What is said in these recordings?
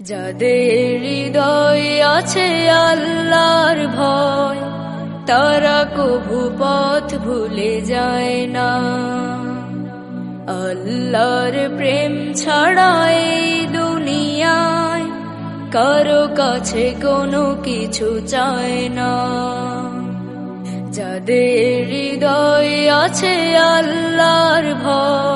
যাদের হৃদয় আছে আল্লাহর ভয়, তারা কভু পথ ভুলে যায় না। আল্লাহর প্রেম ছাড়া এই দুনিয়ায় কারও কাছে কোনো কিছু চায় না। যাদের হৃদয় আছে আল্লাহর ভয়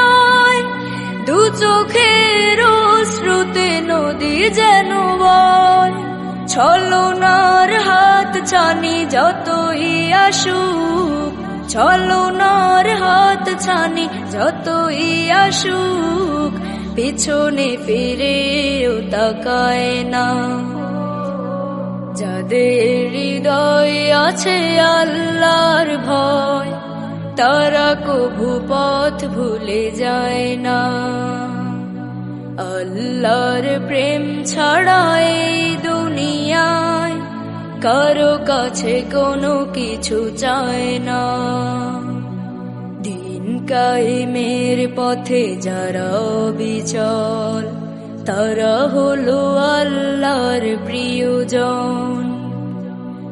রয় দু চোখের শ্রুতে নদী যেন বয়। ছলনার হাত ছানি যতই আসুক, ছলনার হাত ছানি যতই আসুক, পিছনে ফিরেও তাকায় না। যাদের হৃদয় আছে আল্লাহর ভয় তারা কভু পথ ভুলে যায় না। আল্লাহর প্রেম ছাড়া এই দুনিয়ায় কারও কাছে কোনো কিছু চায় না। দিন কায়েমের পথে যারা বিচল তারা হলো আল্লাহর প্রিয়জন।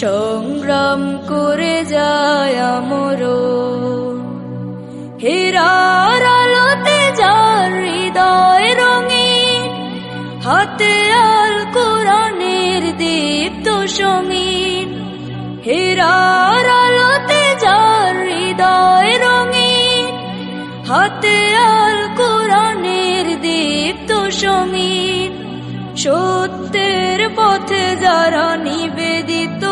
সংগ্রাম করে যায় আমর হেরার আলোতে যার হৃদয় রঙিন, হাতে আল কোরআনের দীপ্ত সমীন হেরার আলোতে যার হৃদয় রঙিন, হাতে আল কোরআনের দীপ্ত সমীন সত্যের পথে যারা নিবেদিত